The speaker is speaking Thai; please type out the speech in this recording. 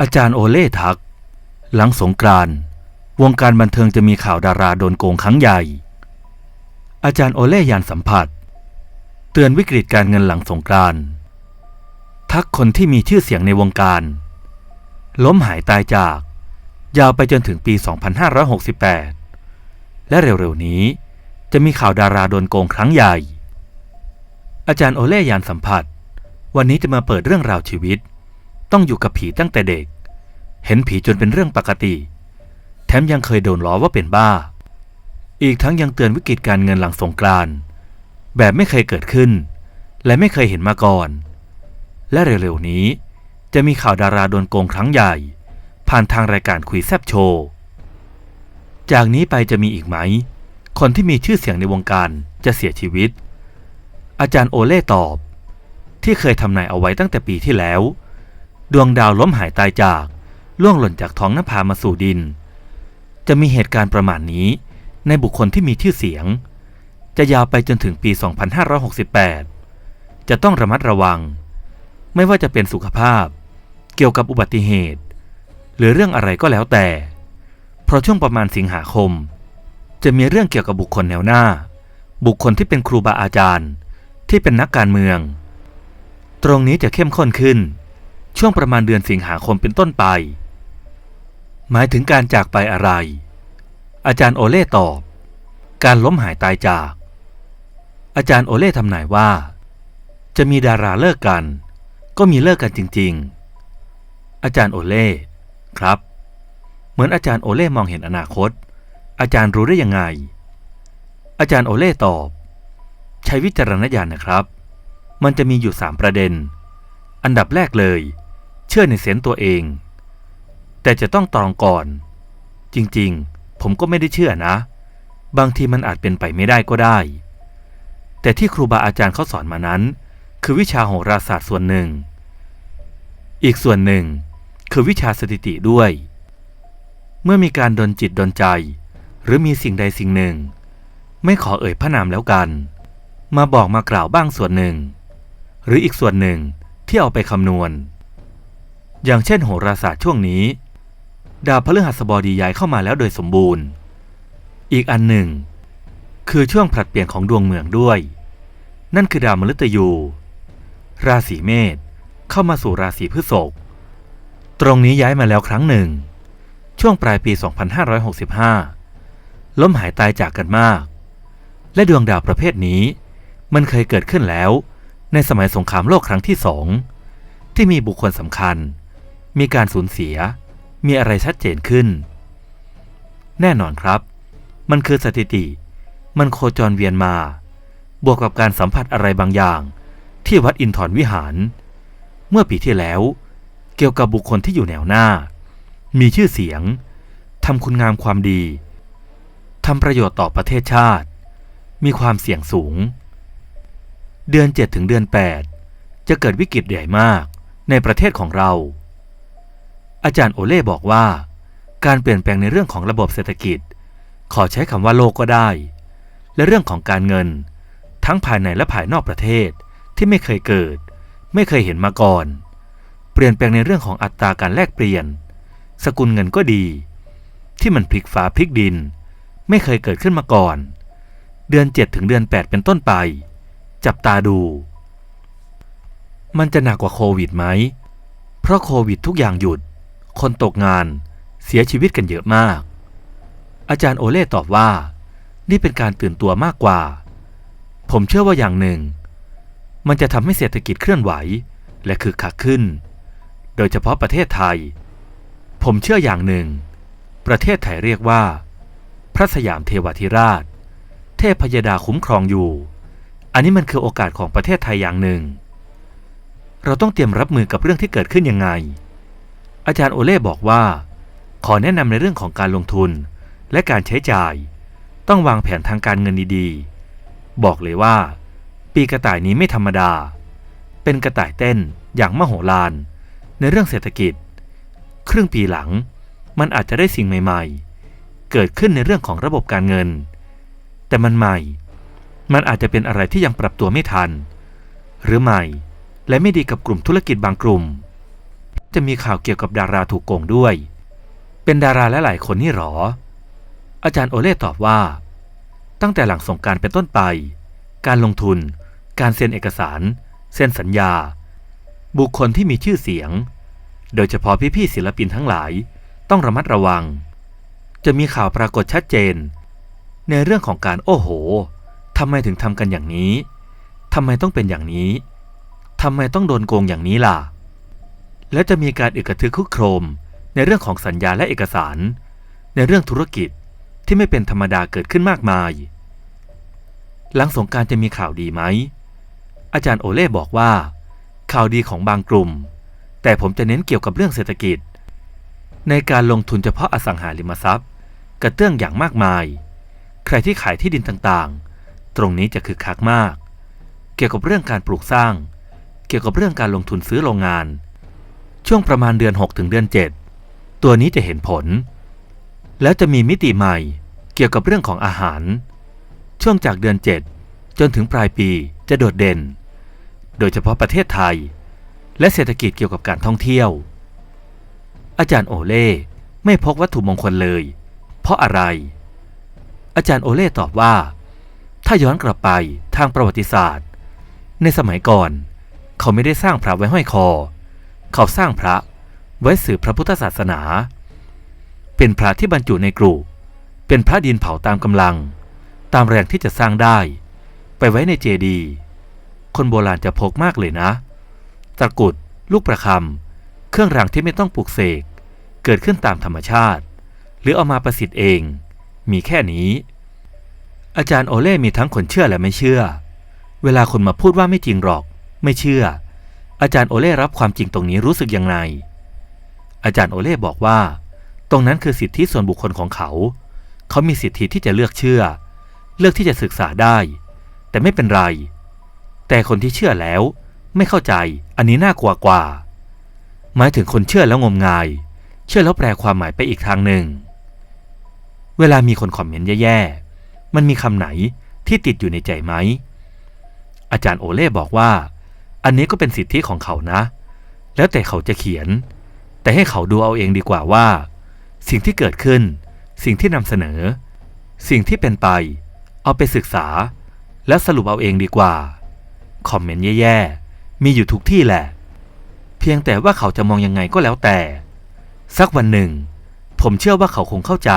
อาจารย์โอเล่ทัก หลังสงกรานต์วงการบันเทิงจะมีข่าวดาราโดนโกงครั้งใหญ่ อาจารย์โอเล่ยานสัมผัส เตือนวิกฤตการเงินหลังสงกรานต์ทักคนที่มีชื่อเสียงในวงการ ล้มหายตายจาก ยาวไปจนถึงปี 2568 และเร็วๆนี้จะมีข่าวดาราโดนโกงครั้งใหญ่ อาจารย์โอเล่ยานสัมผัส วันนี้จะมาเปิดเรื่องราวชีวิต ต้องอยู่กับผีตั้งแต่เด็ก เห็นผีจนเป็นเรื่องปกติ แถมยังเคยโดนล้อว่าเป็นบ้า อีกทั้งยังเตือนวิกฤตการเงินหลังสงกรานต์แบบไม่เคยเกิดขึ้น และไม่เคยเห็นมาก่อน และเร็วๆนี้จะมีข่าวดาราโดนโกงครั้งใหญ่ ผ่านทางรายการคุยแซบโชว์ จากนี้ไปจะมีอีกไหม คนที่มีชื่อเสียงในวงการจะเสียชีวิต อาจารย์โอเล่ตอบ ที่เคยทำนายเอาไว้ตั้งแต่ปีที่แล้ว ดวงดาวล้มหายตายจาก ล่วงหล่นจากท้องนภามาสู่ดิน จะมีเหตุการณ์ประมาณนี้ ในบุคคลที่มีชื่อเสียง จะยาวไปจนถึงปี 2568 จะต้องระมัดระวัง ไม่ว่าจะเป็นสุขภาพ เกี่ยวกับอุบัติเหตุ หรือเรื่องอะไรก็แล้วแต่ เพราะช่วงประมาณสิงหาคม จะมีเรื่องเกี่ยวกับบุคคลแนวหน้า บุคคลที่เป็นครูบาอาจารย์ ที่เป็นนักการเมือง ตรงนี้จะเข้มข้นขึ้น ช่วงประมาณเดือนสิงหาคมเป็นต้นไป หมายถึงการจากไปอะไร อาจารย์โอเล่ตอบ การล้มหายตายจาก อาจารย์โอเล่ทำนายว่า จะมีดาราเลิกกัน ก็มีเลิกกันจริง ๆ อาจารย์โอเล่ครับ เหมือนอาจารย์โอเล่มองเห็นอนาคต อาจารย์รู้ได้ยังไง อาจารย์โอเล่ตอบ ใช้วิจารณญาณนะครับ มันจะมีอยู่สามประเด็น อันดับแรกเลย ชื่อในเซนส์ตัวเอง แต่จะต้องตรองก่อน จริงๆ ผมก็ไม่ได้เชื่อนะ บางทีมันอาจเป็นไปไม่ได้ก็ได้ แต่ที่ครูบาอาจารย์เขาสอนมานั้น คือวิชาโหราศาสตร์ส่วนหนึ่ง อีกส่วนหนึ่ง คือวิชาสถิติด้วย เมื่อมีการดนจิตดนใจ หรือมีสิ่งใดสิ่งหนึ่ง ไม่ขอเอ่ยพระนามแล้วกัน มาบอกมากล่าวบ้างส่วนหนึ่ง หรืออีกส่วนหนึ่งที่เอาไปคำนวณ อย่างเช่นโหราศาสตร์ช่วงนี้ ดาวพฤหัสบดีย้ายเข้ามาแล้วโดยสมบูรณ์ อีกอันหนึ่ง คือช่วงผลัดเปลี่ยนของดวงเมืองด้วย นั่นคือดาวมฤตยู ราศีเมษเข้ามาสู่ราศีพฤษภตรงนี้ย้ายมาแล้วครั้งหนึ่ง ช่วงปลายปี 2565 ล้มหายตายจากกันมาก และดวงดาวประเภทนี้ มันเคยเกิดขึ้นแล้ว ในสมัยสงครามโลกครั้งที่สองที่มีบุคคลสำคัญ มีการสูญเสีย มีอะไรชัดเจนขึ้น แน่นอนครับ มันคือสถิติ มันโคจรเวียนมา บวกกับการสัมผัสอะไรบางอย่าง ที่วัดอินทรวิหาร เมื่อปีที่แล้ว เกี่ยวกับบุคคลที่อยู่แนวหน้า มีชื่อเสียงทำคุณงามความดีทำประโยชน์ต่อประเทศชาติ มีความเสี่ยงสูง เดือน 7 ถึงเดือน 8 จะเกิดวิกฤตใหญ่มากในประเทศของเรา อาจารย์โอเล่บอกว่า การเปลี่ยนแปลงในเรื่องของระบบเศรษฐกิจ ขอใช้คำว่าโลกก็ได้ และเรื่องของการเงิน ทั้งภายในและภายนอกประเทศที่ไม่เคยเกิด ไม่เคยเห็นมาก่อน เปลี่ยนแปลงในเรื่องของอัตราการแลกเปลี่ยน สกุลเงินก็ดี ที่มันพลิกฟ้าพลิกดิน ไม่เคยเกิดขึ้นมาก่อน เดือน 7 ถึงเดือน 8 เป็นต้นไป จับตาดู มันจะหนักกว่าโควิดไหม เพราะโควิดทุกอย่างหยุด คนตกงาน เสียชีวิตกันเยอะมาก อาจารย์โอเล่ตอบว่า นี่เป็นการตื่นตัวมากกว่า ผมเชื่อว่าอย่างหนึ่ง มันจะทำให้เศรษฐกิจเคลื่อนไหว และคึกคักขึ้น โดยเฉพาะประเทศไทย ผมเชื่ออย่างหนึ่ง ประเทศไทยเรียกว่า พระสยามเทวธิราช เทพพยดาคุ้มครองอยู่ อันนี้มันคือโอกาสของประเทศไทยอย่างหนึ่ง เราต้องเตรียมรับมือกับเรื่องที่เกิดขึ้นยังไง อาจารย์โอเล่บอกว่า ขอแนะนำในเรื่องของการลงทุนและการใช้จ่าย ต้องวางแผนทางการเงินดีๆ บอกเลยว่า ปีกระต่ายนี้ไม่ธรรมดา เป็นกระต่ายเต้นอย่างมโหฬารในเรื่องเศรษฐกิจ ครึ่งปีหลังมันอาจจะได้สิ่งใหม่ๆ เกิดขึ้นในเรื่องของระบบการเงิน แต่มันใหม่ มันอาจจะเป็นอะไรที่ยังปรับตัวไม่ทัน หรือใหม่ และไม่ดีกับกลุ่มธุรกิจบางกลุ่ม จะมีข่าวเกี่ยวกับดาราถูกโกงด้วย เป็นดาราและหลายคนนี่หรอ อาจารย์โอเล่ตอบว่า ตั้งแต่หลังสงการเป็นต้นไป การลงทุน การเซ็นเอกสาร เซ็นสัญญา บุคคลที่มีชื่อเสียง โดยเฉพาะพี่ๆศิลปินทั้งหลาย ต้องระมัดระวัง จะมีข่าวปรากฏชัดเจน ในเรื่องของการโอ้โหทำไมถึงทำกันอย่างนี้ทำไมต้องเป็นอย่างนี้ทำไมต้องโดนโกงอย่างนี้ล่ะ และจะมีการอึกระทึกคุกโครม ในเรื่องของสัญญาและเอกสาร ในเรื่องธุรกิจที่ไม่เป็นธรรมดาเกิดขึ้นมากมาย หลังสงการจะมีข่าวดีไหม อาจารย์โอเล่บอกว่า ข่าวดีของบางกลุ่ม แต่ผมจะเน้นเกี่ยวกับเรื่องเศรษฐกิจ ในการลงทุนเฉพาะอสังหาริมทรัพย์ กระเตื้องอย่างมากมาย ใครที่ขายที่ดินต่างๆ ตรงนี้จะคึกคักมาก เกี่ยวกับเรื่องการปลูกสร้าง เกี่ยวกับเรื่องการลงทุนซื้อโรงงาน ช่วงประมาณเดือน 6 ถึงเดือน 7 ตัวนี้จะเห็นผล แล้วจะมีมิติใหม่เกี่ยวกับเรื่องของอาหาร ช่วงจากเดือน 7 จนถึงปลายปีจะโดดเด่น โดยเฉพาะประเทศไทย และเศรษฐกิจเกี่ยวกับการท่องเที่ยว อาจารย์โอเล่ไม่พกวัตถุมงคลเลย เพราะอะไร อาจารย์โอเล่ตอบว่า ถ้าย้อนกลับไปทางประวัติศาสตร์ ในสมัยก่อน เขาไม่ได้สร้างพระไว้ห้อยคอ เขาสร้างพระไว้สืบพระพุทธศาสนา เป็นพระที่บรรจุในกรุเป็นพระดินเผาตามกำลัง ตามแรงที่จะสร้างได้ ไปไว้ในเจดี คนโบราณจะพกมากเลยนะ ตะกุด ลูกประคำ เครื่องรางที่ไม่ต้องปลูกเสก เกิดขึ้นตามธรรมชาติ หรือเอามาประสิทธิ์เอง มีแค่นี้ อาจารย์โอเล่มีทั้งคนเชื่อและไม่เชื่อ เวลาคนมาพูดว่าไม่จริงหรอก ไม่เชื่อ อาจารย์โอเล่รับความจริงตรงนี้รู้สึกยังไงอาจารย์โอเล่บอกว่า ตรงนั้นคือสิทธิส่วนบุคคลของเขา เขามีสิทธิที่จะเลือกเชื่อ เลือกที่จะศึกษาได้ แต่ไม่เป็นไร แต่คนที่เชื่อแล้ว ไม่เข้าใจอันนี้น่ากลัวกว่า หมายถึงคนเชื่อแล้วงมงาย เชื่อแล้วแปลความหมายไปอีกทางหนึ่ง เวลามีคนคอมเมนต์แย่ๆมันมีคำไหนที่ติดอยู่ในใจไหมอาจารย์โอเล่บอกว่า อันนี้ก็เป็นสิทธิของเขานะ แล้วแต่เขาจะเขียน แต่ให้เขาดูเอาเองดีกว่าว่า สิ่งที่เกิดขึ้น สิ่งที่นำเสนอ สิ่งที่เป็นไป เอาไปศึกษา แล้วสรุปเอาเองดีกว่า คอมเมนต์แย่ๆ มีอยู่ทุกที่แหละ เพียงแต่ว่าเขาจะมองยังไงก็แล้วแต่ สักวันหนึ่ง ผมเชื่อว่าเขาคงเข้าใจ